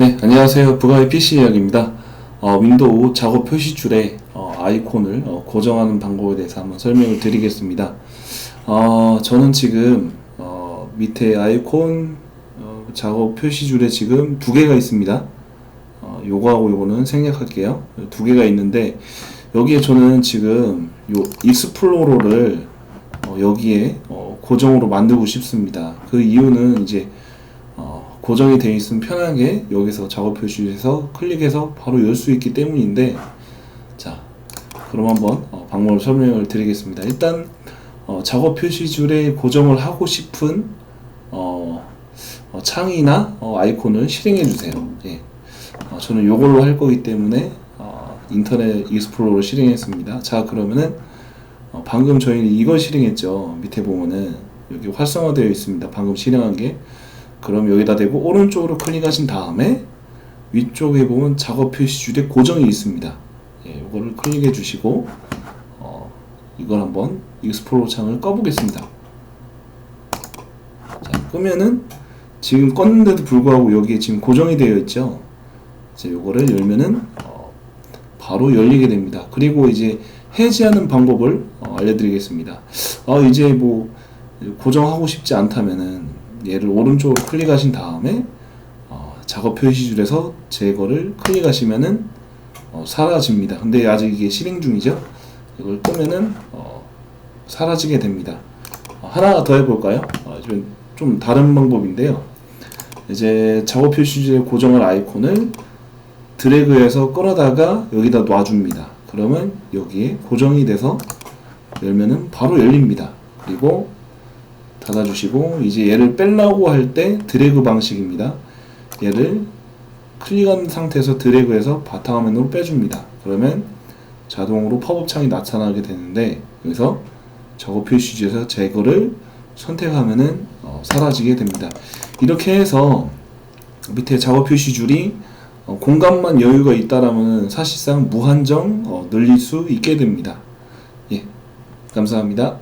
네, 안녕하세요. 부가의 PC 이야기입니다. 어, 윈도우 작업 표시줄에 어, 아이콘을 어, 고정하는 방법에 대해서 한번 설명을 드리겠습니다. 어, 저는 지금 어, 밑에 아이콘 어, 작업 표시줄에 지금 두 개가 있습니다. 어, 요거하고 요거는 생략할게요. 두 개가 있는데 여기에 저는 지금 요 익스플로러를 어, 여기에 어, 고정으로 만들고 싶습니다. 그 이유는 이제 어, 고정이 되어 있으면 편하게 여기서 작업 표시에서 클릭해서 바로 열 수 있기 때문인데 자 그럼 한번 어, 방법을 설명을 드리겠습니다. 일단 어, 작업 표시 줄에 고정을 하고 싶은 어, 어, 창이나 어, 아이콘을 실행해 주세요. 예. 어, 저는 이걸로 할 거기 때문에 어, 인터넷 익스플로러를 실행했습니다. 자 그러면은 어, 방금 저희는 이걸 실행했죠. 밑에 보면은 여기 활성화되어 있습니다. 방금 실행한 게. 그럼 여기다 대고 오른쪽으로 클릭하신 다음에 위쪽에 보면 작업 표시 줄에 고정이 있습니다. 예, 이거를 클릭해 주시고 어, 이걸 한번 익스플로러 창을 꺼보겠습니다. 자, 끄면은 지금 껐는데도 불구하고 여기에 지금 고정이 되어 있죠. 이제 요거를 열면은 어, 바로 열리게 됩니다. 그리고 이제 해지하는 방법을 어, 알려드리겠습니다. 아 이제 뭐 고정하고 싶지 않다면은 얘를 오른쪽으로 클릭하신 다음에 어, 작업 표시줄에서 제거를 클릭하시면은 어, 사라집니다. 근데 아직 이게 실행 중이죠. 이걸 끄면은 어, 사라지게 됩니다. 어, 하나 더 해볼까요? 어, 좀, 좀 다른 방법인데요. 이제 작업 표시줄에 고정할 아이콘을 드래그해서 끌어다가 여기다 놔줍니다. 그러면 여기에 고정이 돼서 열면은 바로 열립니다. 그리고 닫아주시고 이제 얘를 빼려고 할 때 드래그 방식입니다. 얘를 클릭한 상태에서 드래그해서 바탕화면으로 빼줍니다. 그러면 자동으로 팝업 창이 나타나게 되는데 여기서 작업 표시지에서 제거를 선택하면은 어, 사라지게 됩니다. 이렇게 해서 밑에 작업 표시 줄이 어, 공간만 여유가 있다라면 사실상 무한정 어, 늘릴 수 있게 됩니다. 예, 감사합니다.